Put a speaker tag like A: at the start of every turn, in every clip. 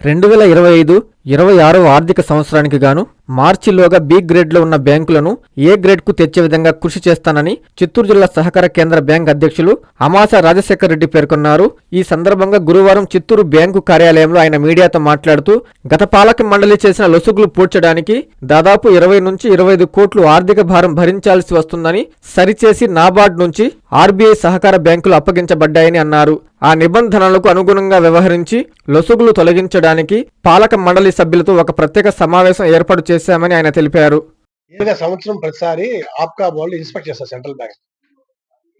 A: రెండు వేల ఇరవై ఐదు ఇరవై ఆరవ ఆర్థిక సంవత్సరానికి గాను మార్చిలోగా బి గ్రేడ్లో ఉన్న బ్యాంకులను ఏ గ్రేడ్కు తెచ్చే విధంగా కృషి చేస్తానని చిత్తూరు జిల్లా సహకార కేంద్ర బ్యాంక్ అధ్యక్షులు అమాస రాజశేఖర్ రెడ్డి పేర్కొన్నారు. ఈ సందర్భంగా గురువారం చిత్తూరు బ్యాంకు కార్యాలయంలో ఆయన మీడియాతో మాట్లాడుతూ గత పాలక మండలి చేసిన లొసుగులు పూడ్చడానికి దాదాపు ఇరవై నుంచి ఇరవై ఐదు కోట్లు ఆర్థిక భారం భరించాల్సి వస్తుందని సరిచేసి నాబార్డ్ నుంచి ఆర్బీఐ సహకార బ్యాంకులు అప్పగించబడ్డాయని అన్నారు. ఆ నిబంధనలకు అనుగుణంగా వ్యవహరించి లొసుగులు తొలగించడానికి పాలక మండలి సభ్యులతో ఒక ప్రత్యేక సమావేశం ఏర్పాటు చేశామని ఆయన తెలిపారు.
B: సంవత్సరం ప్రతిసారి ఆప్కా బోర్డు ఇన్స్పెక్ట్ చేస్తారు సెంట్రల్ బ్యాంక్.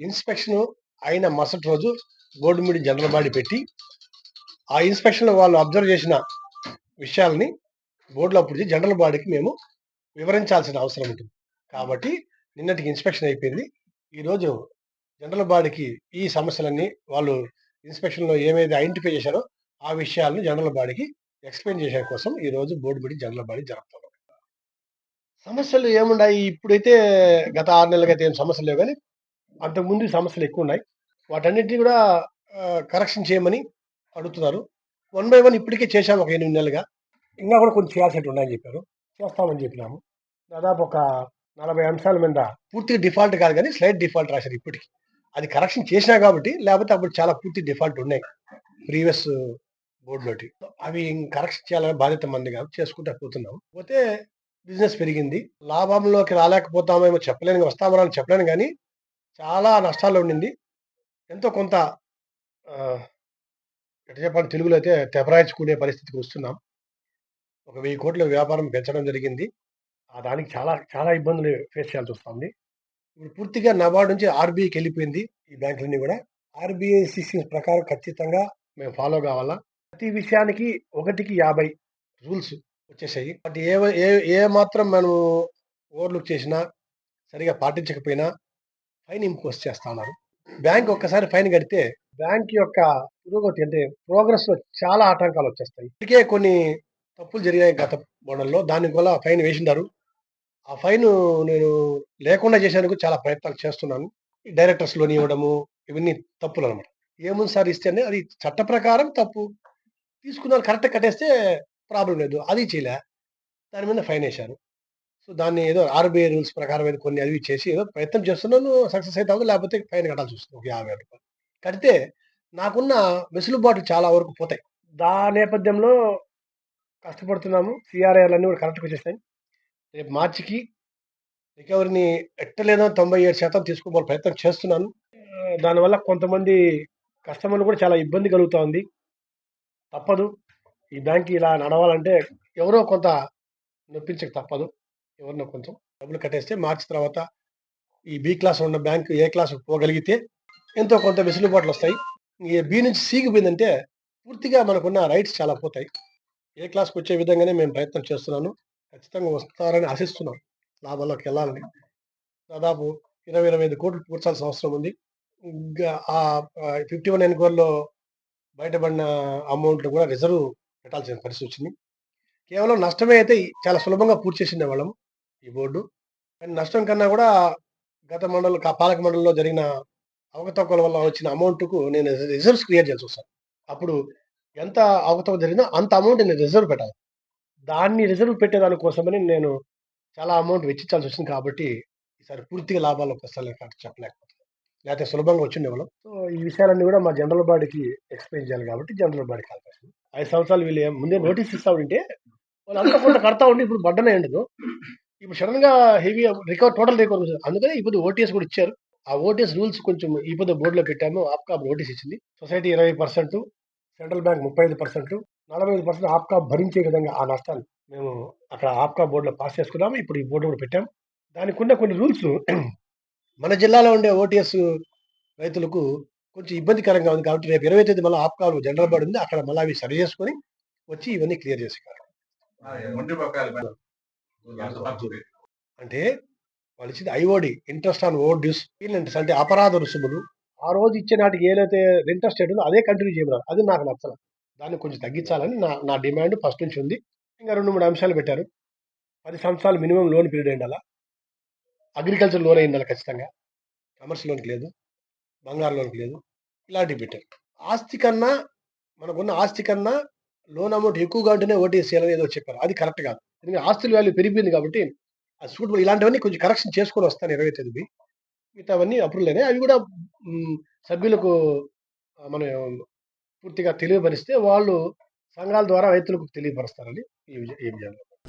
B: ఇన్స్పెక్షన్ అయిన మరుసటి రోజు బోర్డు మీటింగ్ జనరల్ బాడీ పెట్టి ఆ ఇన్స్పెక్షన్లో వాళ్ళు అబ్జర్వ్ చేసిన విషయాలని బోర్డులో అప్పుడు జనరల్ బాడీకి మేము వివరించాల్సిన అవసరం ఉంటుంది. కాబట్టి నిన్నటికి ఇన్స్పెక్షన్ అయిపోయింది. ఈరోజు జనరల్ బాడీకి ఈ సమస్యలన్నీ వాళ్ళు ఇన్స్పెక్షన్లో ఏమైతే ఐడెంటిఫై చేశారో ఆ విషయాలను జనరల్ బాడీకి ఎక్స్ప్లెయిన్ చేసే కోసం ఈ రోజు బోర్డు మీటింగ్ జనరల్ బాడీ జరుపుతున్నాం సమస్యలు ఏమున్నాయి? ఇప్పుడైతే గత ఆరు నెలలుగా అయితే ఏం సమస్యలు లేవు కానీ అంతకుముందు సమస్యలు ఎక్కువ ఉన్నాయి వాటన్నిటిని కూడా కరెక్షన్ చేయమని అడుగుతున్నారు. వన్ బై వన్ ఇప్పటికే చేశాము ఒక ఎనిమిది నెలలుగా. ఇంకా కూడా కొన్ని చేయాల్సినట్టు ఉన్నాయని చెప్పారు. చేస్తామని చెప్పినాము. దాదాపు ఒక నలభై అంశాల మీద పూర్తిగా డిఫాల్ట్ కాదు కానీ స్లైట్ డిఫాల్ట్ రాశారు ఇప్పటికి. అది కరెక్షన్ చేసినా కాబట్టి లేకపోతే అప్పుడు చాలా పూర్తి డిఫాల్ట్ ఉన్నాయి. ప్రీవియస్ బోర్డులోటి. అవి కరెక్ట్ చేయాలని బాధ్యత మంది కాబట్టి చేసుకుంటూ పోతున్నాం. పోతే బిజినెస్ పెరిగింది. లాభంలోకి రాలేకపోతామేమో చెప్పలేను వస్తామో అని చెప్పలేను కానీ చాలా నష్టాల్లో ఉండింది. ఎంతో కొంత ఎట్లా చెప్పాలి తెలుగులో అయితే తెపరాయించుకునే పరిస్థితికి వస్తున్నాం. ఒక వెయ్యి కోట్ల వ్యాపారం పెంచడం జరిగింది. ఆ దానికి చాలా చాలా ఇబ్బందులు ఫేస్ చేయాల్సి వస్తుంది. ఇప్పుడు పూర్తిగా నబార్డు నుంచి ఆర్బీఐకి వెళ్ళిపోయింది ఈ బ్యాంకులన్నీ కూడా. ఆర్బీఐ సిస్టమ్స్ ప్రకారం ఖచ్చితంగా మేము ఫాలో కావాలా? ప్రతి విషయానికి ఒకటికి యాభై రూల్స్ వచ్చేసాయి. బట్ ఏ ఏ ఏ మాత్రం మనం ఓవర్లుక్ చేసినా సరిగా పాటించకపోయినా ఫైన్ ఇంపోజ్ చేస్తా ఉన్నారు. బ్యాంక్ ఒక్కసారి ఫైన్ కడితే బ్యాంక్ యొక్క పురోగతి అంటే ప్రోగ్రెస్లో చాలా ఆటంకాలు వచ్చేస్తాయి. ఇప్పటికే కొన్ని తప్పులు జరిగాయి గత మోడల్లో. దానివల్ల ఫైన్ వేసిండారు. ఆ ఫైన్ నేను లేకుండా చేసేందుకు చాలా ప్రయత్నాలు చేస్తున్నాను. డైరెక్టర్స్లోని ఇవ్వడము ఇవన్నీ తప్పులు అనమాట ఏముంది సార్ ఇస్తేనే అది చట్ట ప్రకారం తప్పు. తీసుకున్నారు కరెక్ట్ కట్టేస్తే ప్రాబ్లం లేదు. అది చేయలే. దాని మీద ఫైన్ వేశారు. సో దాన్ని ఏదో ఆర్బీఐ రూల్స్ ప్రకారం ఏదో కొన్ని అవి చేసి ఏదో ప్రయత్నం చేస్తున్నాను సక్సెస్ అయితే అవ్వదు లేకపోతే ఫైన్ కట్టాల్సి వస్తుంది ఒక యాభై రూపాయలు. కడితే నాకున్న వెసులుబాటు చాలా వరకు పోతాయి. దా నేపథ్యంలో కష్టపడుతున్నాము. సిఆర్ఐలు అన్నీ కూడా కరెక్ట్గా వచ్చేస్తాయి రేపు మార్చికి రికవరీని ఎట్టలేదో తొంభై ఏడు శాతం తీసుకోవాలి ప్రయత్నం చేస్తున్నాను. దానివల్ల కొంతమంది కస్టమర్లు కూడా చాలా ఇబ్బంది కలుగుతూ ఉంది. తప్పదు. ఈ బ్యాంక్ ఇలా నడవాలంటే ఎవరో కొంత నొప్పించక తప్పదు. ఎవరినో కొంచెం డబ్బులు కట్టేస్తే మార్చి తర్వాత ఈ బి క్లాస్ ఉన్న బ్యాంక్ ఏ క్లాస్ పోగలిగితే ఎంతో కొంత వెసులుబాట్లు వస్తాయి. ఈ బి నుంచి సికి పోయిందంటే పూర్తిగా మనకున్న రైట్స్ చాలా పోతాయి. ఏ క్లాస్కి వచ్చే విధంగానే మేము ప్రయత్నం చేస్తున్నాను. ఖచ్చితంగా వస్తారని ఆశిస్తున్నాం. లాభాల్లోకి వెళ్ళాలని. దాదాపు ఇరవై ఇరవై ఐదు కోట్లు పూడ్చాల్సిన అవసరం ఉంది. ఇంకా ఆ ఫిఫ్టీ వన్ ఎన్కోర్లో బయటపడిన అమౌంట్ కూడా రిజర్వ్ పెట్టాల్సిన పరిస్థితి వచ్చింది. కేవలం నష్టమే అయితే చాలా సులభంగా పూర్తి చేసిండే వాళ్ళం ఈ బోర్డు. కానీ నష్టం కన్నా కూడా గత మండలి కా- పాలక మండలిలో జరిగిన అవకతవకల వల్ల వచ్చిన అమౌంట్కు నేను రిజర్వ్స్ క్రియేట్ చేయాల్సి వస్తాను అప్పుడు ఎంత అవకతవక జరిగినా అంత అమౌంట్ నేను రిజర్వ్ పెట్టాలి. దాన్ని రిజర్వ్ పెట్టేదాని కోసమని నేను చాలా అమౌంట్ వెచ్చించాల్సి వచ్చింది కాబట్టి ఈసారి పూర్తిగా లాభాలు ఒకసారి చెప్పలేకపోతున్నాను. లేకపోతే సులభంగా వచ్చిండే వాళ్ళం సో ఈ విషయాలన్నీ కూడా మా జనరల్ బాడీకి ఎక్స్ప్లెయిన్ చేయాలి కాబట్టి జనరల్ బాడీ కాల్ చేసింది ఐదు సంవత్సరాలు వీళ్ళు ముందే నోటీస్ ఇస్తా ఉంటే వాళ్ళు అంతా కడతా ఉండి ఇప్పుడు బడ్డనే ఉండదు. ఇప్పుడు సడన్గా హెవీ రికవర్ టోటల్ రికవర్ అందుకనే ఇప్పుడు ఓటీఎస్ కూడా ఇచ్చారు. ఆ ఓటీఎస్ రూల్స్ కొంచెం ఈ పొద్దు బోర్డులో పెట్టాము. ఆప్కా నోటీస్ ఇచ్చింది. సొసైటీ ఇరవై పర్సెంట్ సెంట్రల్ బ్యాంక్ ముప్పై ఐదు పర్సెంట్ నలభై ఐదు పర్సెంట్ ఆప్కాబ్ భరించే విధంగా ఆ నష్టాన్ని మేము అక్కడ ఆప్కా బోర్డులో పాస్ చేసుకున్నాము. ఇప్పుడు ఈ బోర్డు కూడా పెట్టాము. దానికి ఉన్న కొన్ని రూల్స్ మన జిల్లాలో ఉండే ఓటీఎస్ రైతులకు కొంచెం ఇబ్బందికరంగా ఉంది కాబట్టి రేపు ఇరవై తేదీ మళ్ళీ ఆప్కా జనరల్ బోర్డు ఉంది. అక్కడ మళ్ళీ అవి సరి చేసుకొని వచ్చి ఇవన్నీ క్లియర్ చేసి
C: ఒంటి బకాయిలు
B: అంటే వాళ్ళు ఇచ్చింది IOD interest on over dues అంటే అపరాధ రుసుములు. ఆ రోజు ఇచ్చే నాటికి ఏదైతే ఇంట్రెస్ట్ ఉందో అదే కంటిన్యూ చేయమన్నారు. అది నాకు నచ్చల. దాన్ని కొంచెం తగ్గించాలని నా నా డిమాండ్ ఫస్ట్ నుంచి ఉంది. ఇంకా రెండు మూడు అంశాలు పెట్టారు. పది సంవత్సరాలు మినిమం లోన్ పీరియడ్ ఉండాలా అగ్రికల్చర్ లోన్ అయి ఖచ్చితంగా. కమర్షియల్ లోన్కి లేదు. బంగారు లోన్కి లేదు. ఇలాంటివి పెట్టారు. ఆస్తి కన్నా మనకున్న ఆస్తి కన్నా లోన్ అమౌంట్ ఎక్కువగా ఉంటేనే ఓటీ చేయాలని ఏదో చెప్పారు. అది కరెక్ట్ కాదు. ఎందుకంటే ఆస్తుల వాల్యూ పెరిగిపోయింది కాబట్టి ఆ సూటబుల్ ఇలాంటివన్నీ కొంచెం కరెక్షన్ చేసుకొని వస్తాను ఇరవై తొమ్మిది. మిగతావన్నీ అప్రూవల్ అయినాయి. అవి కూడా సభ్యులకు మనం పూర్తిగా తెలియపరిస్తే వాళ్ళు సంఘాల ద్వారా రైతులకు తెలియపరుస్తారని ఈ విజయం